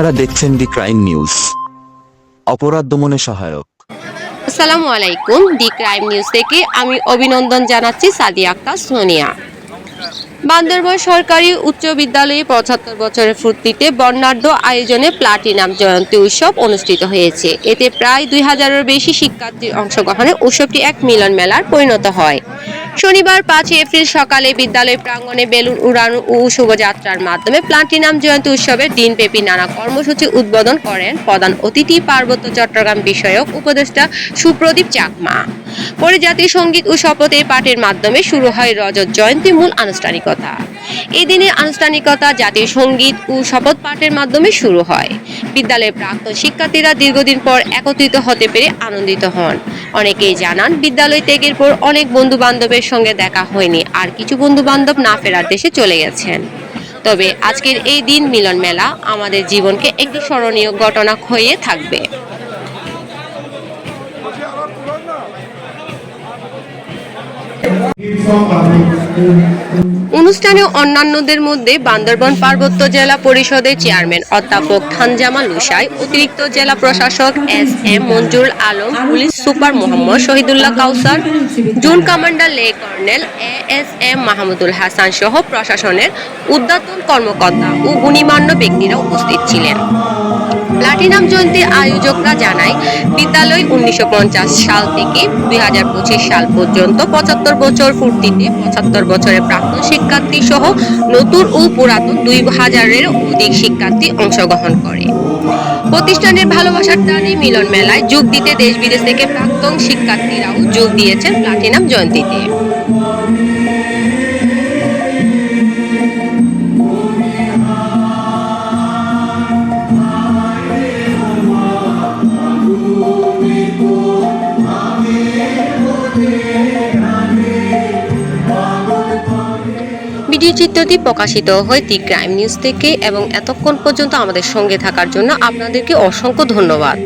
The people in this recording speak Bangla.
আপনারা দেখছেন দি ক্রাইম নিউজ। অপরাধ দমনে সহায়ক। আসসালামু আলাইকুম, দি ক্রাইম নিউজ থেকে আমি অভিনন্দন জানাচ্ছি সাদিয়া আক্তার, সোনিয়া। বান্দরবান সরকারি উচ্চ বিদ্যালয়ে পঁচাত্তর বছরের ফুর্তিতে বর্ণাঢ্য আয়োজনে প্লাটিনাম জয়ন্তী উৎসব অনুষ্ঠিত হয়েছে। এতে প্রায় দুই হাজারের বেশি শিক্ষার্থীর অংশগ্রহণে উৎসবটি এক মিলন মেলার পরিণত হয়। শনিবার পাঁচই এপ্রিল সকালে বিদ্যালয় প্রাঙ্গণে বেলুন উড়ান ও শোভাযাত্রার মাধ্যমে প্লাটিনাম জয়ন্তী উৎসবের দিনব্যাপী নানা কর্মসূচি উদ্বোধন করেন প্রধান অতিথি পার্বত্য চট্টগ্রাম বিষয়ক উপদেষ্টা সুপ্রদীপ চাকমা। পরে জাতীয় সংগীত ও শপথের পাঠের মাধ্যমে শুরু হয় রজত জয়ন্তী মূল আনুষ্ঠানিকতা। এই দিনে আনুষ্ঠানিকতা জাতীয় সংগীত ও শপথ পাঠের মাধ্যমে শুরু হয়। বিদ্যালয়ের প্রাক্তন শিক্ষার্থীরা দীর্ঘদিন পর একত্রিত হতে পেরে আনন্দিত হন। অনেকেই জানান, বিদ্যালয় ত্যাগের পর অনেক বন্ধু বান্ধবের সঙ্গে দেখা হয়নি, আর কিছু বন্ধু বান্ধব না ফেরার দেশে চলে গেছেন। তবে আজকের এই দিন মিলন মেলা আমাদের জীবনকে একটি স্মরণীয় ঘটনা হয়ে থাকবে। অনুষ্ঠানে অন্যান্যদের মধ্যে বান্দরবান পার্বত্য জেলা পরিষদের চেয়ারম্যান অধ্যাপক খানজামা লুসাই, অতিরিক্ত জেলা প্রশাসক S M Manjur Alam, police super Mohammad Shahidullah Kawsar, zone commander লে colonel A S M Mahmudul Hasan সহ প্রশাসনের উদ্যাতন কর্মকর্তা ও গুণীমান্য ব্যক্তিরা উপস্থিত ছিলেন। প্লাটিনাম জয়ন্তী আয়োজকরা জানায়, বিদ্যালয় উনিশশো পঞ্চাশ সাল থেকে দুই হাজার পঁচিশ সাল পর্যন্ত পঁচাত্তর বছর পূর্তিতে পঁচাত্তর বছরের প্রাক্তন শিক্ষার্থী সহ নতুন ও পুরাতন দুই হাজারের অধিক শিক্ষার্থী অংশগ্রহণ করে। প্রতিষ্ঠানের ভালোবাসার টানে মিলন মেলায় যোগ দিতে দেশ বিদেশ থেকে প্রাক্তন শিক্ষার্থীরাও যোগ দিয়েছেন প্লাটিনাম জয়ন্তীতে। ভিডিও চিত্রটি প্রকাশিত হয় দি ক্রাইম নিউজ থেকে এবং এতক্ষণ পর্যন্ত আমাদের সঙ্গে থাকার জন্য আপনাদেরকে অসংখ্য ধন্যবাদ।